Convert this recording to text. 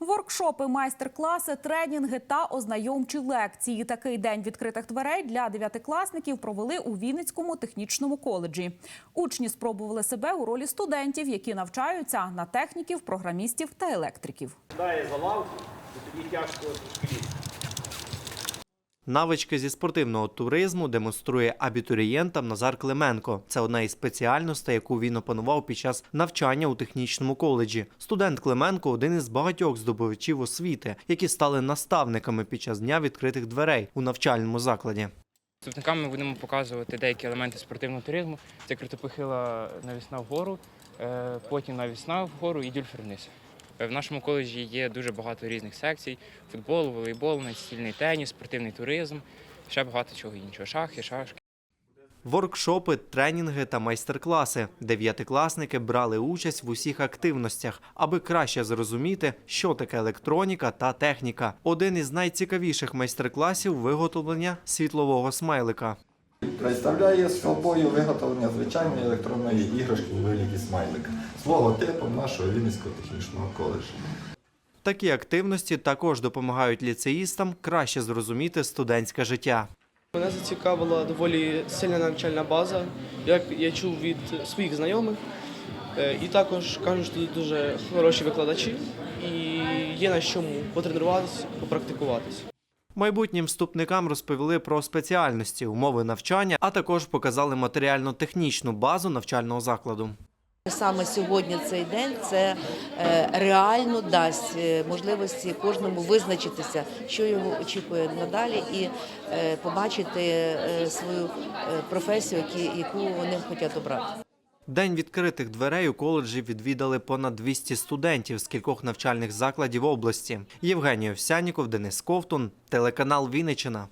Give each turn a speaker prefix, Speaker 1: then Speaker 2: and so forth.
Speaker 1: Воркшопи, майстер-класи, тренінги та ознайомчі лекції. Такий день відкритих дверей для дев'ятикласників провели у Вінницькому технічному коледжі. Учні спробували себе у ролі студентів, які навчаються на техніків, програмістів та електриків.
Speaker 2: Дає за лавку, тоді тяжко.
Speaker 3: Навички зі спортивного туризму демонструє абітурієнтам Назар Клименко. Це одна із спеціальностей, яку він опанував під час навчання у технічному коледжі. Студент Клименко один із багатьох здобувачів освіти, які стали наставниками під час дня відкритих дверей у навчальному закладі.
Speaker 4: Вступникам ми будемо показувати деякі елементи спортивного туризму. Це критопохила навісна вгору, е, потім навісна вгору і дюльфер вниз. Е, В нашому коледжі є дуже багато різних секцій: футбол, волейбол, настільний теніс, спортивний туризм, ще багато чого іншого. Шахи, шашки.
Speaker 3: Воркшопи, тренінги та майстер-класи. Дев'ятикласники брали участь в усіх активностях, аби краще зрозуміти, що таке електроніка та техніка. Один із найцікавіших майстер-класів виготовлення світлового смайлика.
Speaker 5: Представляє собою виготовлення звичайної електронної іграшки у вигляді смайлика з логотипом нашого Вінницького технічного коледжу.
Speaker 3: Такі активності також допомагають ліцеїстам краще зрозуміти студентське життя.
Speaker 6: Мене зацікавила доволі сильна навчальна база, як я чув від своїх знайомих. Е, І також кажуть, що тут дуже хороші викладачі і є на чому потренуватися, попрактикуватися.
Speaker 3: Майбутнім вступникам розповіли про спеціальності, умови навчання, а також показали матеріально-технічну базу навчального закладу.
Speaker 7: Саме сьогодні цей день це е, реально дасть е, можливості кожному визначитися, що його очікує надалі, і е, побачити свою професію, яку вони хочуть обрати.
Speaker 3: День відкритих дверей у коледжі відвідали понад 200 студентів з кількох навчальних закладів області. Євгеній Овсяніков, Денис Ковтун, телеканал Вінниччина.